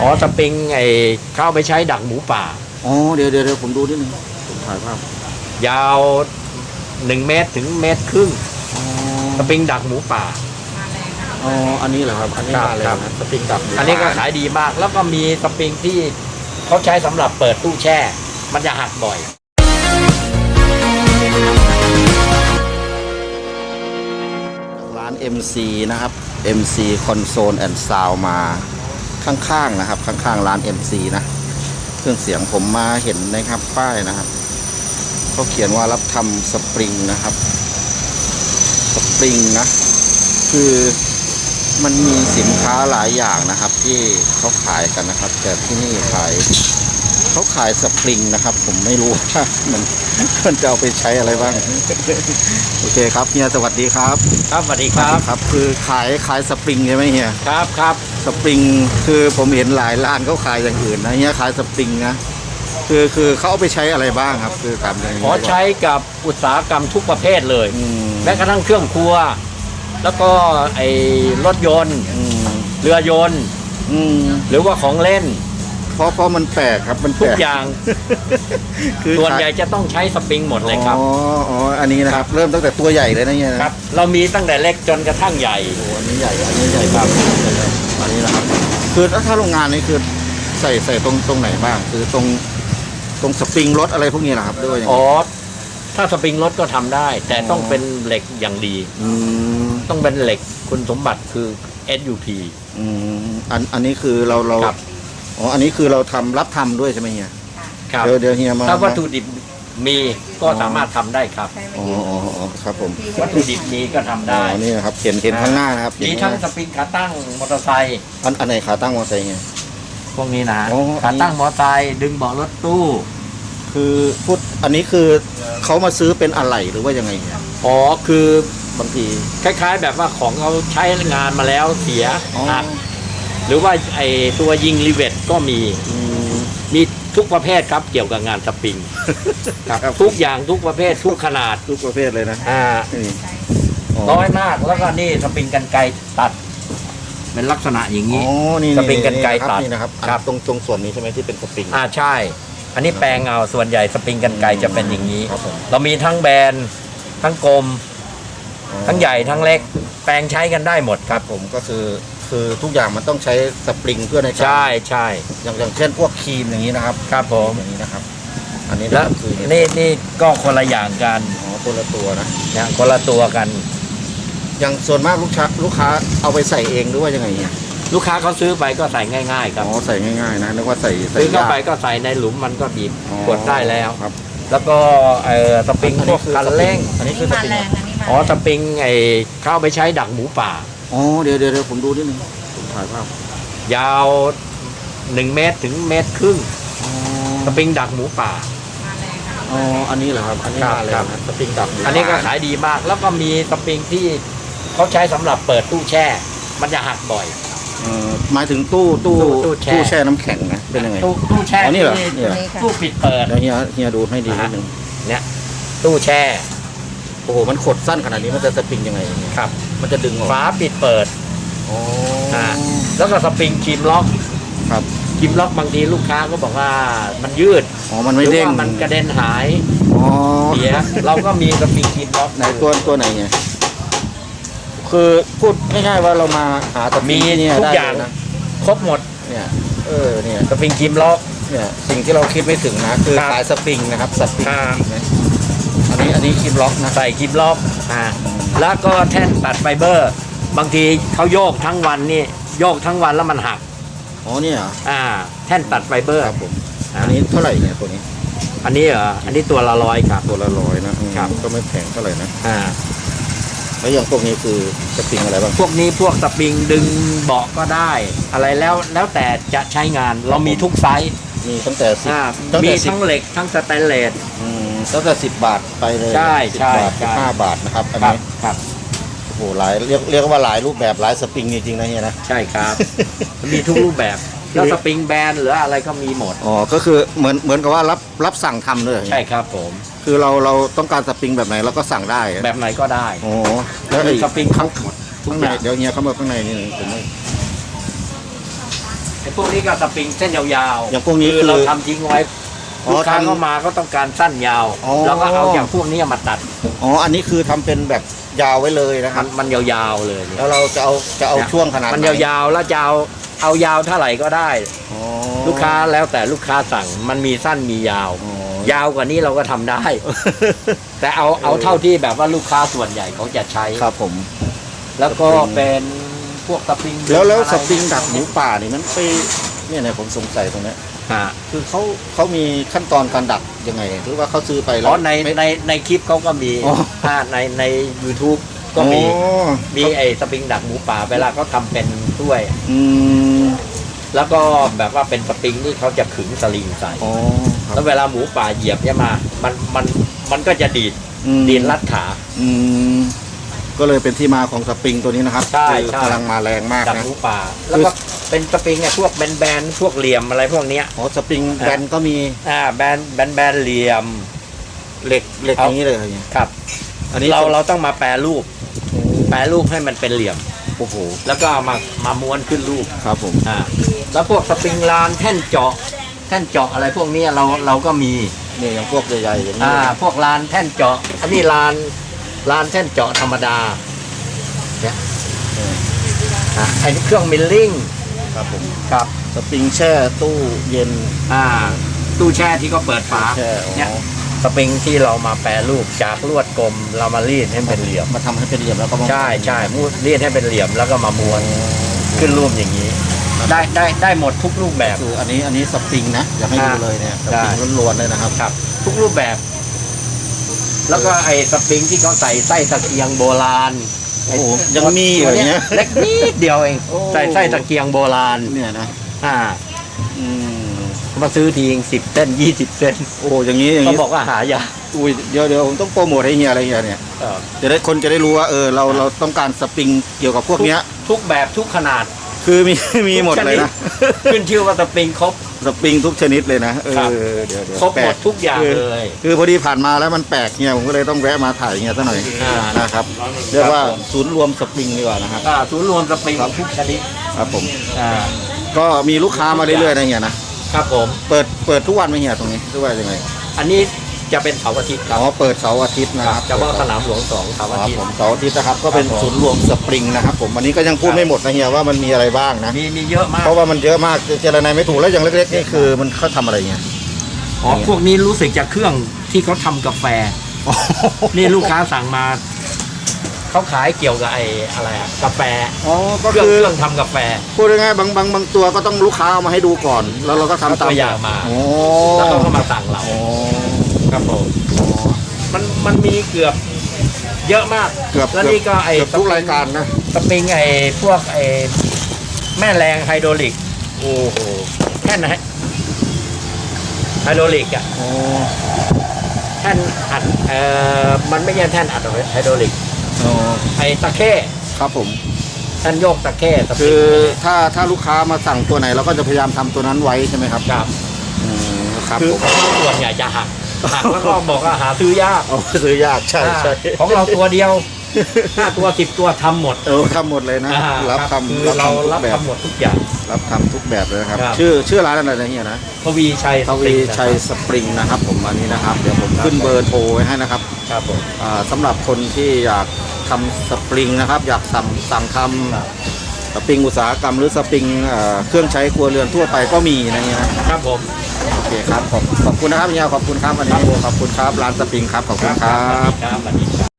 อ๋อสปริงไอ้เข้าไปใช้ดักหมูป่า อ๋อเดี๋ยวเดี๋ยวเดี๋ยวผมดูนิดนึงผมถ่ายภาพยาวหนึ่งเมตรถึงเมตรครึ่งอ๋อสปริงดักหมูป่า อ๋ออันนี้เหรอครับอันนี้ครับมาเลยครับ นะสปริงดับอันนี้ก็ขายดีมาก แล้วก็มีสปริงที่เขาใช้สำหรับเปิดตู้แช่ มันจะหักบ่อย ร้าน MC นะครับ MC Console and Sound มา ข้างๆนะครับ ข้างๆร้าน MC นะเครื่องเสียงผมมาเห็นนะครับป้ายนะครับเขาเขียนว่ารับทำสปริงนะครับ สปริงนะ คือมันมีสินค้าหลายอย่างนะครับ ที่เขาขายกันนะครับ แต่ที่นี่ขายเขาขายสปริงนะครับ ผมไม่รู้ว่ามัน มันจะเอาไปใช้อะไรบ้าง โอเคครับเฮียสวัสดีครับ ครับสวัสดีครับครับ คือขายขายสปริงใช่ไหมเฮียครับครับสปริงคือผมเห็นหลายร้านเขาขายอย่างอื่นนะเฮียขายสปริงนะคือคือเขาเอาไปใช้อะไรบ้างครับ คือการอย่างนี้ขอใช้กับอุตสาหกรรมทุกประเภทเลยอืมแม้กระทั่งเครื่องครัว แล้วก็ไอ้รถยนต์อืมเรือยนต์อืมหรือว่าของเล่นเพ ราะเพราะมันแปลกครับมันทุแปลกอย่างคือส่วนขายใหญ่จะต้องใช้สปริงหมดเลยครับ อ๋ออ๋ออันนี้นะครับ เริ่มตั้งแต่ตัวใหญ่เลยนะเฮียนะครับ เรามีตั้งแต่เล็กจนกระทั่งใหญ่ โอ้อันนี้ใหญ่อันนี้ใหญ่ครับอันนี้นะครับ คือถ้าโรงงานนี่คือใส่ใส่ตรงตรงไหนบ้าง คือตรงตรงสปริงรถอะไรพวกนี้นะครับด้วยอ๋อถ้าสปริงรถก็ทำได้ แต่ต้องเป็นเหล็กอย่างดี อืมต้องเป็นเหล็กคุณสมบัติคือ SUP อืมอันอันนี้คือเราเราครับ อ๋อ อันนี้คือเราทำรับทำด้วยใช่ไหมเฮียครับเดี๋ยวเดี๋ยวเฮียมาถ้าวัตถุดิบมีก็สามารถทำได้ครับอ๋ออ๋ออ๋อครับผมวัตถุดิบมีก็ทำอ๋ได้อนี่นะครับเห็นเห็นข้างหน้านะครับมีเห็นทั้งข้างหสน้าปริงขาตั้งมอเตอร์ไซค์อันอันไหนขาตั้งมอเตอร์ไซค์เฮีย พวกนี้นะอ๋ออัขานนี้ตั้งมอเตอร์ไซค์ดึงเบาะรถตู้คือพูดอันนี้คือเขามาซื้อเป็นอะไหล่หรือว่ายังไงเฮียอ๋อคือบางที คล้าย ๆ แบบว่าของเขาใช้งานมาแล้วเสียอ๋อ หักหรือว่าไอตัวยิงรีเวท ก็มีอืมมีทุกประเภทครับเกี่ยวกับงานสปริงครับทุกอย่างทุกประเภททุกขนาดทุกประเภทเลยนะอ่านี่น้อยมากแล้วก็นี่สปริงกันไกรตัดเป็นลักษณะอย่างอ๋นี้อนี่สปริงกรรไกรตัดนี่นะครับครับตรงตรงส่วนนี้ใช่ไหมที่เป็นสปริงอ่าใช่ อันนี้แปลงเอาส่วนใหญ่สปริงกันไกรจะเป็นอย่างนี้ครับผมเรามีทั้งแบนทั้งกลม ทั้งใหญ่ทั้งเล็ก แปลงใช้กันได้หมดครับผมก็คือ คือทุกอย่างมันต้องใช้สปริงเพื่อในการใช่ใช่อย่างอย่างเช่นพวกครีมอย่างนี้นะครับครับผมอย่างนี้นะครับ อันนี้แล้วนะครับคือนี่นี่ก็คนละอย่างกันอ๋อคนละตัวนะนะคนละตัวกัน อย่างส่วนมากลูกค้าลูกค้าเอาไปใส่เองหรือว่ายังไงเนี่ยลูกค้าเขาซื้อไปก็ใส่ง่าย ๆ ครับอ๋อใส่ง่ายๆนะนึกว่าใส่ใส่ซื้อเข้ายกไปก็ใส่ในหลุมมันก็บีบอ๋อกดได้แล้ว ครับแล้วก็เออสปริงอันพนี้วกคือคันเร่ง อันนี้คือสปริงแรงอันนี้มาอ๋อสปริงไอ้เข้าไปใช้ดักหมูป่า อ๋อเดี๋ยวเดี๋ยวเดี๋ยวผมดูนิดนึงผมถ่ายภาพยาวหนึ่งเมตรถึงเมตรครึ่งอ๋อสปริงดักหมูป่ามาแรงอันนี้อ๋ออันนี้เหรอครับ อันนี้ครับมาเลยครับนะสปริงดับอันนี้ก็ขายดีมาก แล้วก็มีสปริงที่เขาใช้สำหรับเปิดตู้แช่ มันจะหักบ่อย เอ่อหมายถึงตู้ตู้ตู้ตู้แช่ ตู้แช่น้ำแข็งนะเป็นยังไง ตู้ตู้แช่อ๋อนี่เหรอที่นี่เหรอนี่ค่ะตู้ปิดเปิด เดี๋ยวเฮียเฮียดูให้ดีนิดนึงเนี่ย ตู้แช่ โอ้โหมันขดสั้นขนาดนี้มันจะสปริงยังไงเนี่ยครับ มันจะดึงออกฝาปิดเปิดอ๋ออ่าแล้วก็สปริงครีมล็อกครับครีมล็อกบางทีลูกค้าก็บอกว่ามันยืดอ๋อมันหไม่รือเด้งว่ามันกระเด็นหายอ๋อเสียเราก็มีสปริงครีมล็อกไหนตัวตัวไหนเนี่ยคือพูดง่ายๆว่าเรามาหาตะมีปีเนี่ยทุกได้อย่างเลยนะครบหมดเนี่ยเออเนี่ยสปริงครีมล็อก เนี่ยสิ่งที่เราคิดไม่ถึงนะคือครับขายสปริงนะครับสปริงครับจริงไหม อันนี้อันนี้คลิปล็อกนะใส่ครีมล็อกอ่าแล้วก็แท่นตัดไฟเบอร์ บางทีเขาโยกทั้งวันนี่โยกทั้งวันแล้วมันหักอ๋อเนี่ยเหรออ่า แท่นตัดไฟเบอร์ครับผมอ่าอันนี้เท่าไหร่เนี่ยตัวนี้ อันนี้เหรออันนี้ตัวละร้อยครับตัวละร้อยนะอืมครับ ก็ไม่แพงเท่าไหร่นะอ่า แล้วอย่างพวกนี้คือสปริงอะไรบ้าง พวกนี้พวกสปริงดึงเบาะก็ได้ อะไรแล้วแล้วแต่จะใช้งานเรามีทุกไซส์มีตั้งแต่สิบอ่าตั้งมีแต่สิบทั้งเหล็กทั้งสแตนเลสอืม ตั้งแต่สิบบาทไปเลยใช่สิบใช่บาทใช่สิบห้าบาทนะครับอันครับนี้ครับ โอ้โหหลายเรียกเรียกว่าหลายรูปแบบหลายสปริงจริงๆนะเฮียนะ ใช่ครับ มีทุกรูปแบบแล้วสปริงแบนหรืออะไรก็มีหมด อ๋อก็คือเหมือนเหมือนกับว่ารับรับสั่งทำด้วยเหรอใช่ครับผม คือเราเราต้องการสปริงแบบไหนเราก็สั่งได้แบบไหนก็ได้โอ้แล้วไอ้มีสปริงทั้งหมดทุกข้างอในย่างเดี๋ยวเฮียเข้ามาข้างในนี่ผมไม่ ไอ้พวกนี้ก็สปริงเส้นยาวๆอย่างพวกนี้คือ เราคือทำทิ้งไว้ อ๋อลูกค้าทำเข้ามาก็ต้องการสั้นยาวอ๋อแล้วก็เอาอย่างพวกนี้มาตัดอ๋อ อันนี้คือทำเป็นแบบยาวไว้เลยนะคมัรับ นมันยาวๆเลยเนี่ยแล้วเราจะเอาจะเอาช่วงขนาดมันไหยาวๆแล้วจะเอาเอายาวเท่าไหร่ก็ได้ อ๋อลูกค้าแล้วแต่ลูกค้าสั่งมันมีสั้นมียาว อ๋อยาวกว่านี้เราก็ทำได้ แต่เอาเอาเท่าที่แบบว่าลูกค้าส่วนใหญ่เขาจะใช้ ครับผม แล้วก็สปริงเป็นพวกสปริงแล้วแล้วอะไรสปริงดักหมูป่านี่มันไปเนี่ยเนี่ยผมสงสัยตรงเนี้ย ฮะคือเขาเขามีขั้นตอนการดักยังไง หรือว่าเขาซื้อไปแล้อ๋วอในไม่ ในในคลิปเขาก็มีอ๋อ ถ้าในใน YouTube ก็มี อ๋อมีไอ้สปริงดักหมูป่าเวลาเขาทำเป็นถ้วย อืมแล้วก็แบบว่าเป็นสปริงที่เขาจะขึงสลิงใส่ อ๋อครับแล้วเวลาหมูป่าเหยียบเนี่ยมา มันมันมันก็จะดีดอืมดีดรัดขา อืม ก็เลยเป็นที่มาของสปริงตัวนี้นะครับใช่คือใช่ กำลังมาแรงมากดักนะ หมูป่า แล้วก็เป็นสปริงเนี่ยพวกแบนแบนๆพวกเหลี่ยมอะไรพวกเนี้ย อ๋อสปริงแบนก็มีอ่าแบนแบนแบนเหลี่ยม เหล็กเหล็กเอาอย่างนี้เลยอย่างเงี้ยครับ อันนี้เราเราต้องมาแปรรูป แปรรูปให้มันเป็นเหลี่ยม โอ้โหแล้วก็เอามามาม้วนขึ้นรูปครับผมอ่าแล้วพวกสปริงลานแท่นเจาะ แท่นเจาะอะไรพวกเนี้ยเราเราก็มีเนี่ยอย่างพวกใหญ่ๆอย่างนี้อ่าพวกลานแท่นเจาะอันนี้ลาน ลานแท่นเจาะธรรมดาเนี่ยอ่าอันนี้เครื่องมิลลิ่งครับผมครับสปริงแช่ตู้เย็นอ่าตู้แช่ที่ก็เปิดฝาแช่อ๋อเนี่ยสปริงที่เรามาแปรรูปจากลวดกลมเรามารีดให้เป็นเหลี่ยม มาทำให้เป็นเหลี่ยมแล้วก็มาใช่ใช่มูดรีดให้เป็นเหลี่ยมแล้วก็มาม้วนขึ้นรูปอย่างนี้ ได้ได้ได้หมดทุกรูปแบบ คืออันนี้อันนี้สปริงนะอยากให้ดูอ่าเลยเนี่ยสได้ปริงล้วนๆเลยนะครับครับทุกรูปแบบ แล้วก็ไอ้สปริงที่เขาใส่ไส้ตะเกียงโบราณโอ้โหยังมีอยู่อย่างเงี้ย เล็กนิดเดียวเองโอ้ ใส่ไส้ตะเกียงโบราณเนี่ยนะอ่าอืมมาซื้อทีงสิบเส้นยี่สิบเส้นโอ้โหอย่างนี้อย่างเขานี้บอกว่าหายากอุ้ยเดี๋ยวเดี๋ยวผมต้องโปรโมทให้เฮียอะไรเฮียเนี่ยเออจะได้คนจะได้รู้ว่าเออเราเราต้องการสปริงเกี่ยวกับพวกเนี้ย ทุกแบบทุกขนาด คือมีมีหมดเลยนะขึ้นชื่อว่าสปริงครบ สปริงทุกชนิดเลยนะเอครับอเดี๋ยวเดี๋ยวครบแปลหมกดทุกอย่างคือเลยคือพอดีผ่านมาแล้วมันแปลกเนี่ยผมก็เลยต้องแวะมาถ่ายเงี้ยซะหน่อยอ่านนะครับเรียกว่าศูนย์รวมสปริงดีกว่านะครับอ่าศูนย์รวมสปริงครับทุกชนิดครับผมอ่าก็มีลูกค้ามาเรื่อยๆนะเฮียนะครับผมเปิดเปิดทุกวันไหมเฮียตรงนี้หรือว่ายังไงอันนี้ จะเป็นเสาร์อาทิตย์คอ๋รับอเปิดเสาร์อาทิตย์นะครับเฉพาะสนามหลวงสองเสาร์คอารับทิตย์ผมเสาร์อาทิตย์นะครับก็เป็นครับผมศูนย์รวมสปริงนะครับผมวันนี้ก็ยังพูดครับ ไม่หมดนะเฮียว่ามันมีอะไรบ้างนะ มีมีเยอะมากเพราะว่ามันเยอะมากเจรนายไม่ถูกแล้วอย่างเล็กๆนี่คือมันเขาทำอะไรเงี้ย อ๋อพวกนี้รู้สึกจะเครื่องที่เขาทำกาแฟ นี่ลูกค้าสั่งมา เขาขายเกี่ยวกับไอ้อะไรอะกาแฟอ๋อก็เครื่องคือเครื่องทำกาแฟ พูดง่ายๆบางบางบางตัวก็ต้องลูกค้าเอามาให้ดูก่อน แล้วเราก็ทำเอาตามตัวอย่างมา โอ้แล้วเขาก็มาสั่งเราโอ้ ครับผมมันมันมีเกือบเยอะมากเกือบแล้วนี่ก็ไอ้เกือบทุกรายการนะสปริงไอ้พวกไอ้แม่แรงไฮโดรลิกโอ้โหแท่นไฮไฮโดรลิกอะโอ้แท่นอัดเอ่อมันไม่ใช่แท่นอัดไฮโดรลิกโอ้ไอ้ตะเข้ครับผมแท่นโยกตะเข้สปริงคือถ้าถ้าลูกค้ามาสั่งตัวไหนเราก็จะพยายามทำตัวนั้นไว้ใช่ไหมครับครับอืมครับคือผมส่วนใหญ่จะหักหัก แล้วก็บอกว่าหาซื้อยากเอาซื้อยากใช่ใช่อ่าของเราตัวเดียวห้าตัวสิบตัวทำหมดเออทำหมดเลยนะอ่ารับคทำคือรับเราทำทุรักบแบบทำหมดทุกอย่าง รับทำทุกแบบเลยนะครับครับ ชื่อชื่อร้านอะไรนะเฮียนะทวีชัยทวีชัยสสปริงนะครับผมอันนี้นะครับ เดี๋ยวผมขึ้นเบอร์โทรไว้ให้นะครับปริงครับผมอ่าสำหรับคนที่อยากทำสปริงนะครับ อยากสั่งสั่งทครับำ สปริงอุตสาหกรรมหรือสปริงเอ่อเครื่องใช้ครัวเรือนทั่วไปก็มีนะเนี่ยนะครับผมโอเคครับขอบขอบคุณนะครับเฮียขอบคุณครับวันนี้ขอบคุณครับร้านสปริงครับขอบคุณครับ ครับสวัสดีครับ